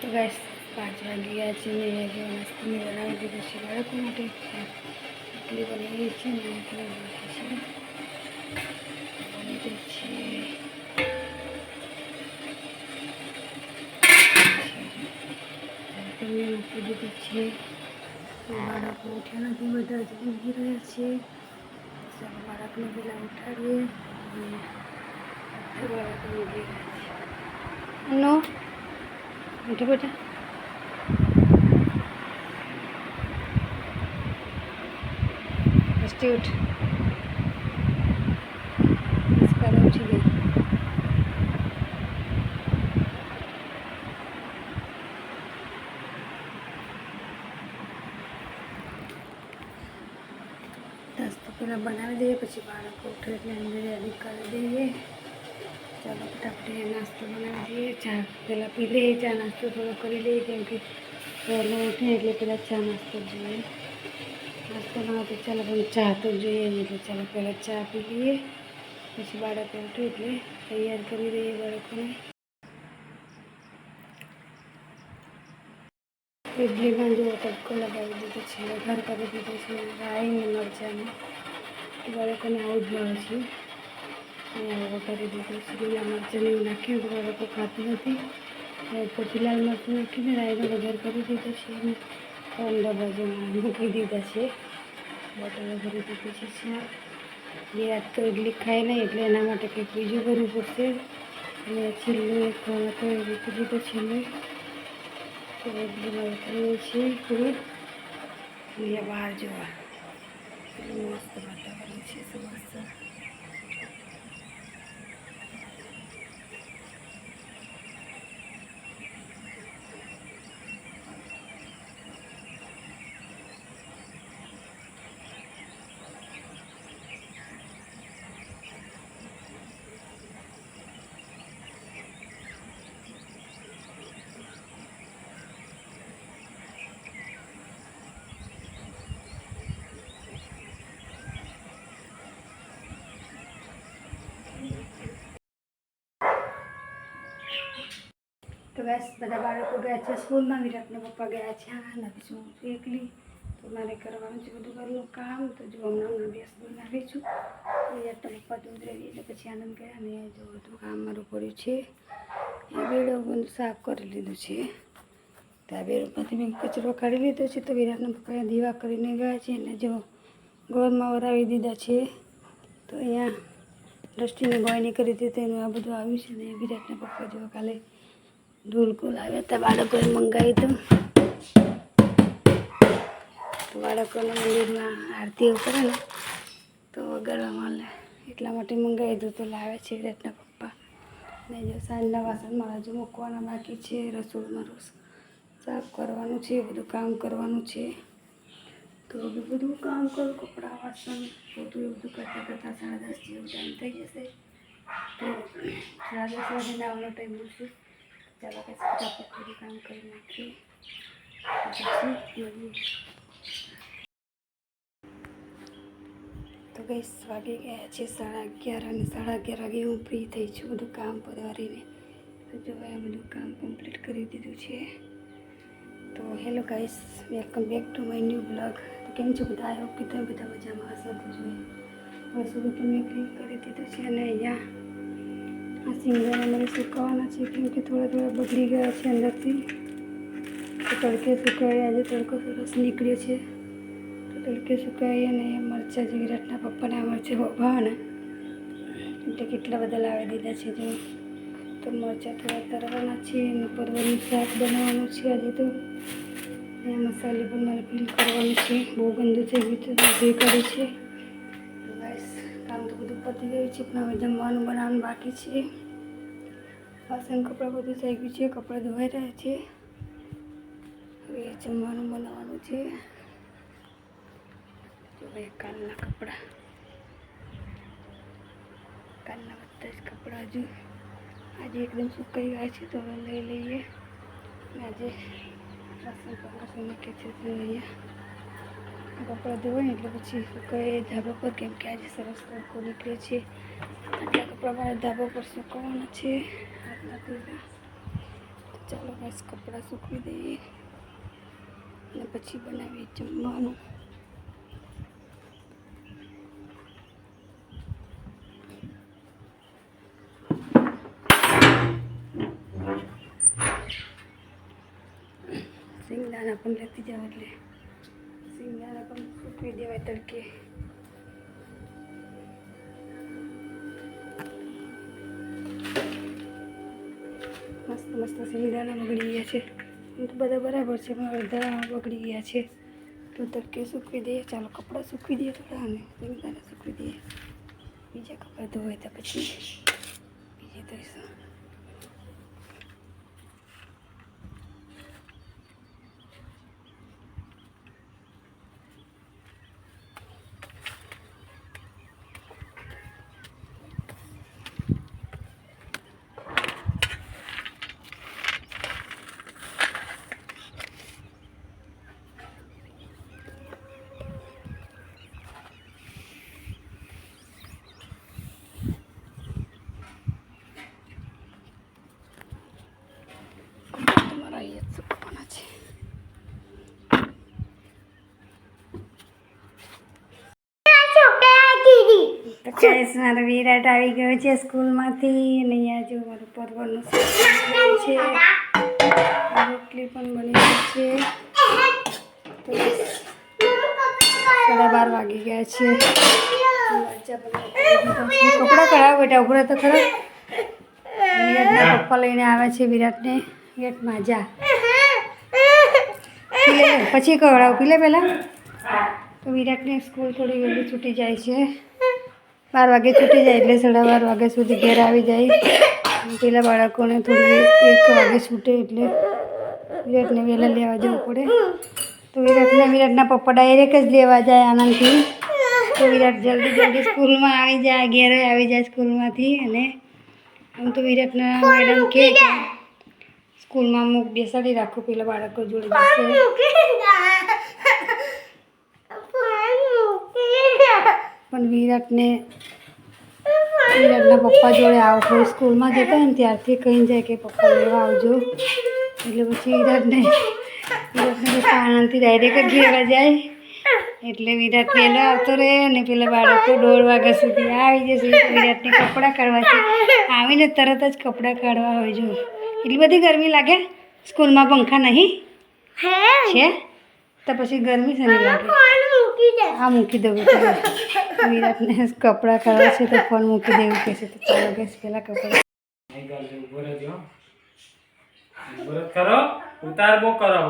તો ગેસ પાંચ વાગી ગયા છે ને જો નાસ્તો મેં બનાવી દીધો છે બાળકો માટે એટલી બનાવી છે ને એટલી બાકી છે બની ગઈ છે તમને મૂકી દીધી છે બાળકો ઉઠ્યા નથી બધા જ ઊંઘી રહ્યા છે ચાલો બાળકને પેલા ઉઠાડીએ અને બાળકો ઊંઘી રહ્યા છે નો ઉઠો બેટા ફસ્ટી ઉઠ નમસ્કાર ઉઠી ગઈ નાસ્તો પહેલાં બનાવી દઈએ પછી બાળકો ઉઠે એટલે અંદર રેડી કરી દઈએ ચાલો એ નાસ્તો બનાવી દઈએ. ચા પહેલાં પી લઈએ, ચા નાસ્તો થોડો કરી લઈએ કેમ કે વહેલો ઉઠે એટલે પહેલાં ચા નાસ્તો જોઈએ. નાસ્તો બનાવતો ચાલો, પણ ચા તો જોઈએ એટલે ચાલો પહેલાં ચા પી લઈએ. પછી બાળકો ઉઠે એટલે તૈયાર કરી દઈએ બાળકોને. ઇડલીમાં જો તડકો લગાવી દીધો છે વઘાર કરી દીધો છે રાઈને મરચાંને. બાળકોને આવું જ મળે છે. અને વઘારી દીધું છે લીલા મરચાંને એવું નાખ્યું તો બાળકો ખાતું નથી અને ઉપરથી લાલ મરચું નાખીને રાઈનો વઘાર કરી દીધો છે અને અંડા બાજુમાં મૂકી દીધા છે બોટલ ભરી દીધી છે ચા વિરાટ તો ઇડલી ખાય નહીં એટલે એના માટે કંઈક બીજું કરવું પડશે અને છેલ્લું એક ખોરાક મૂકી દીધો છેલ્લું તો ઇડલીમાં ઉતરીએ છીએ પૂરી અહીંયા બહાર જોવા કેટલું મસ્ત વાતાવરણ છે સમસ્ત બસ બધા બાળકો ગયા છે. સ્કૂલમાં વિરાટના પપ્પા ગયા છે. આ નથી છું હું એકલી. તો મારે કરવાનું છે બધું ઘરનું કામ. તો જો હમણાં હમણાં બેસ બનાવી છું. વિરાટના પપ્પા દૂધ રહી એટલે પછી આનંદ ગયા અને જો બધું કામ મારું પડ્યું છે. એ બેડો બધું સાફ કરી લીધું છે. તો આ બેડમાંથી મેં કચરો કાઢી લીધો છે. તો વિરાટના પપ્પાએ દીવા કરીને ગયા છે અને જો ગોળમાં વરાવી દીધા છે. તો અહીંયા દ્રષ્ટિને ગોળની કરી હતી એનું આ બધું આવ્યું છે ને વિરાટના પપ્પા જો કાલે ઢોલકો આવ્યા હતા બાળકોએ મંગાવી હતું. બાળકોના મંદિરમાં આરતી કરે ને, તો વગાડવામાં લે એટલા માટે મંગાવી દીધું તો લાવે છે વિરાટના પપ્પા. ને જો સાંજના વાસણમાં હજુ મૂકવાના બાકી છે, રસોડમાં રોસ સાફ કરવાનું છે, બધું કામ કરવાનું છે. તો બધું કામ કરું, કપડાં, વાસણ, બધું એ બધું કરતાં કરતાં સાડા દસ જેવું ટાઈમ થઈ જશે. તો સાડા દસ વાગે નાવાનો ટાઈમ મળશે. ચાલો કે ફટાફટ બધું કામ કરી નાખીએ પછી મળીએ તો ગઈ વાગી ગયા છે સાડા અગિયાર અને સાડા અગિયાર વાગે હું ફ્રી થઈ છું બધું કામ પરવારીને તો જો આ બધું કામ કમ્પ્લીટ કરી દીધું છે તો hello guys welcome back to my new blog તો કેમ છો બધા આઈ હોપ કે તમે બધા મજામાં હશો તો જોઈએ હવે સુધી તો મેં ક્લિક કરી દીધું છે અને અહીંયા આ મારે સુકાવાના છે કેમ કે થોડા થોડા બગડી ગયા છે અંદરથી. તો તડકે સુકાવી આજે તડકો સરસ નીકળ્યો છે. તો તડકે સુકાવી અને મરચાં જે વિરાટના પપ્પાના મરચાં ભાવના એટલે કેટલા બધા લાવી દીધા છે જો. તો મરચાં થોડા તરવાના છે અને પરવાનું શાક બનાવવાનું છે આજે તો. અહીંયા મસાલે પણ મારે ફીલ કરવાનું છે. બહુ ગંદુ ગયું છે તો જે કરે છે. કામ તો બધું પતી ગયું છે, પણ હવે જમવાનું બનાવવાનું બાકી છે. વાસણ કપડાં બધું થઈ ગયું છે, કપડાં ધોવાઈ રહ્યા છે. હવે જમવાનું બનાવવાનું છે. કાલના કપડાં. કાલના બધા જ કપડાં હજુ. આજે એકદમ સુકાઈ ગયા છે, તો હવે લઈ લઈએ. આજે વાસણ કપડાં મૂકે છે, તો અહીંયા કપડાં ધોવાય એટલે પછી સુકાય ધાબા પર, કેમ કે આજે સરસ તડકો નીકળે છે. આટલા કપડાં મારા ધાબા પર સુકાવાના છે. ચાલો બસ કપડાં સૂકવી દઈએ. અને પછી બનાવીએ જમવાનું. સિંગદાણા પણ લેતી જાવ એટલે. સિંગદાણા પણ સૂકવી દેવાય તડકે. મસ્ત સિંગદાણા બગડી ગયા છે. એમ તો બધા બરાબર છે, પણ અડધા બગડી ગયા છે. તો તડકે સૂકવી દઈએ, ચાલો કપડાં સૂકવી દઈએ થોડા અને સિંગદાણા સૂકવી દઈએ. બીજા કપડાં ધોવાય તો પછી બીજે ધોઈશું તમારા અહીંયા જ સૂકવવાના છે કહેશ મારો વિરાટ આવી ગયો છે સ્કૂલમાંથી અને અહીંયા જો મારું પરવરનું છે. રોટલી પણ બની ગઈ છે. તો સાડા બાર વાગી ગયા છે. કપડાં કરાવો બેટા ઉભરા તો ખરા. વિરાટના પપ્પા લઈને આવે છે વિરાટને. વિરાટ માજા પછી કવડાવ પીલે પહેલાં. તો વિરાટને સ્કૂલ થોડી વહેલી છૂટી જાય છે. બાર વાગે છૂટી જાય એટલે સાડા બાર વાગ્યા સુધી ઘેર આવી જાય. પેલા બાળકોને થોડી એક વાગે છૂટે એટલે વિરાટને વહેલા લેવા જવું પડે. તો વિરાટને, વિરાટના પપ્પા ડાયરેક્ટ જ લેવા જાય આનંદથી. તો વિરાટ જલ્દી જલ્દી સ્કૂલમાં આવી જાય, ઘેરે આવી જાય સ્કૂલમાંથી અને આમ તો વિરાટના મેડમ કે સ્કૂલમાં અમુક બેસાડી રાખો, પેલા બાળકો જોડે જશે પણ વિરાટને વિરાટના પપ્પા જોડે આવતો સ્કૂલમાં જતા હોય ને ત્યારથી કહી જાય કે પપ્પા લેવા આવજો. એટલે પછી વિરાટને વિરાટને આનંદથી ડાયરેક્ટ જ લેવા જાય. એટલે વિરાટ પહેલો આવતો રહે અને પેલા બાળકો દોઢ વાગ્યા સુધી આવી જશે. વિરાટને કપડાં કાઢવા છે. આવીને તરત જ કપડાં કાઢવા હોય જો. એટલી બધી ગરમી લાગે? સ્કૂલમાં પંખા નહીં? છે? તો પછી ગરમી છે લાગે? હા મૂકી દઉં. વિરાટને કપડાં કાઢવા છે તો ફોન મૂકી દેવું કે છે તો ચાલો ગેસ પહેલાં કપડાં ઊભો રહેજો. રહે ખરો ઉતાર બહુ કરો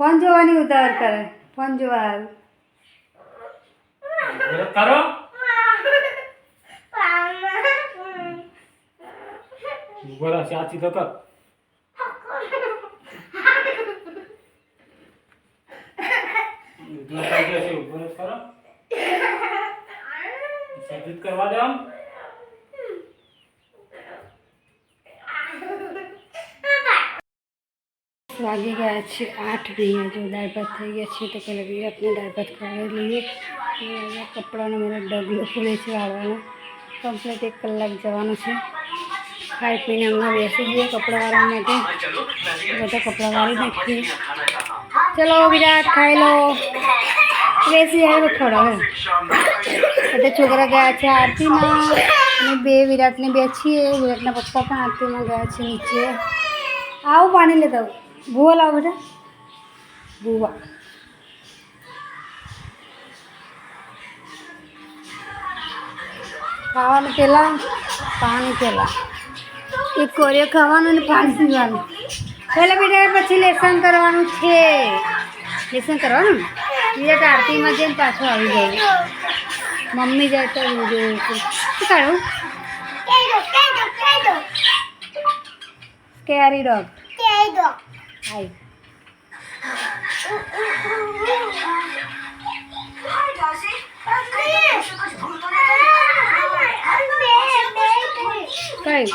ફોન જોવાની ઉતાવળ કરે ફોન જોવા કરો રહે ખરો સાચી તો કર ઊભો થઈ ગયો છે ઊભો રહે ખરો સજ્જત કરવા દો આમ. વાગી ગયા છે આઠ નહીં જો દાળ ભાત થઈ ગયા છે તો પહેલાં વિરાટને દાળ ભાત ખવડાવી લઈએ અને અહીંયા કપડાનો મારો ડગલો ખુલે છે વાળવાનો કમ્પ્લીટ એક કલાક જવાનું છે ખાઈ પીને હમણાં બેસી જઈએ કપડાં વાળવા માટે બધા કપડાં વાળી નાખીએ ચલો, વિરાટ ખાઈ લો. બેસી આવે ખવડાવે બધા છોકરા ગયા છે આરતીમાં અને બે વિરાટને બે છીએ. વિરાટના પપ્પા પણ આરતીમાં ગયા છે નીચે. આવું પાણી લેતા આવું. ભૂવા લાવો બેટા. ભૂવા. ખાવાનું પહેલાં પાણી પહેલાં. એક કોરિયો ખાવાનું અને પાણી પીવાનું. પહેલાં બેટા પછી લેસન કરવાનું છે. લેસન કરવાનું? બીજા આરતીમાં જઈને પાછો આવી જાય મમ્મી જાય તો જોઉં શું કાઢું? કેરી ડોગ હાય કઈ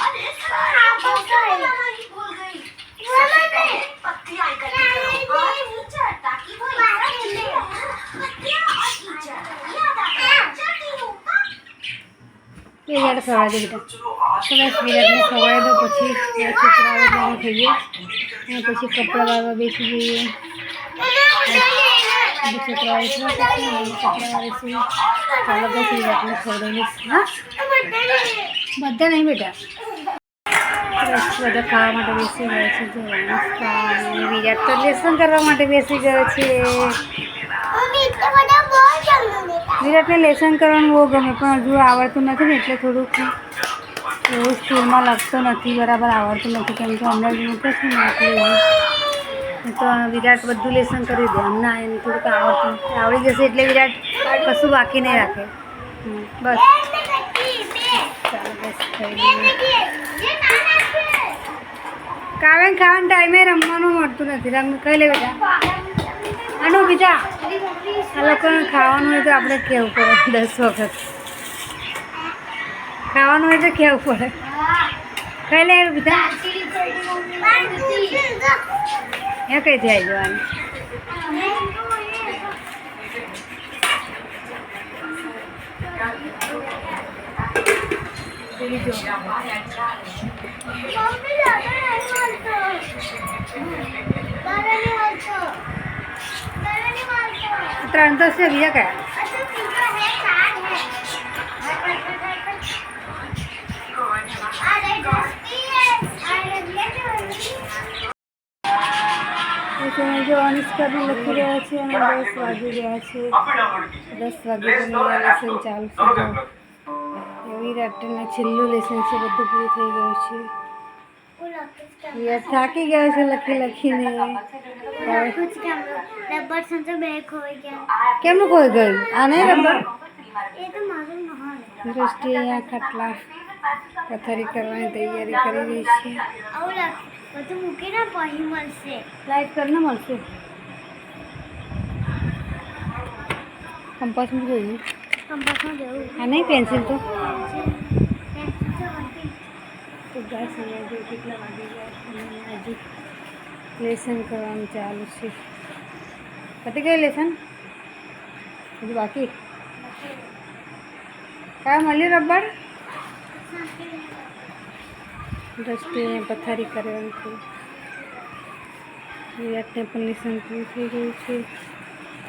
પછી છોકરાઓ જમા પછી કપડાં વાળવા બેસી જઈએ છોકરાઓ બધા નહીં બેટા. બધા ખાવા માટે બેસી ગયા છે નાસ્તા બીજા તો લેસન કરવા માટે બેસી ગયો છે. વિરાટને લેસન કરવાનું બહુ ગમે, પણ હજુ આવડતું નથી ને, એટલે થોડુંક એવું સ્કૂલમાં લખતો નથી, બરાબર આવડતું નથી, કેમ કે હમણાં જ મૂકે છે ને, એટલે તો વિરાટ બધું લેસન કરી દે, હમણાં એને થોડુંક આવડતું આવડી જશે એટલે વિરાટ કશું બાકી નહીં રાખે. બસ. ચાલો, બસ, થઈ લઈએ કાવ્યાને ખાવાના ટાઈમે રમવાનું મળતું નથી. રમ કહી લે બેટા. આનો બીજા. આ લોકોને ખાવાનું હોય તો આપણે કહેવું પડે? દસ વખત. ખાવાનું હોય તો કહેવું પડે? કહી લે બીજા ત્યાં કઈથી આવી જવાનું? ત્રણ તો છે બીજા કયા જો અનુષ્કાબી લખી રહ્યા છે અને વાગી રહ્યા છે દસ વાગે લેસન ચાલશે જો વિરાટના છેલ્લું લેસન છે, બધું પૂરું થઈ ગયું છે. થાકી ગયો છે લખી લખીને કેમ રબર સંતો બે ખોઈ ગયા આ નહીં રબર એ તો મારું દ્રષ્ટિ અહીંયા ખાટલા પથારી કરવાની તૈયારી કરી રહી છે આવું બધું મૂકીને પછી મળશે લાઈટ કરીને મળશે કંપાસ મૂકી કંપાસમાં આ નહીં પેન્સિલ તો. બસ અહીંયા જો કેટલા વાગી અને હજુ લેસન કરવાનું ચાલુ છે. પતી ગયું લેસન? હજુ બાકી? કયા મળ્યું રબર? દ્રષ્ટિએ પથારી કરવાની વિરાટને પણ લેસન પૂરું થઈ ગયું છે.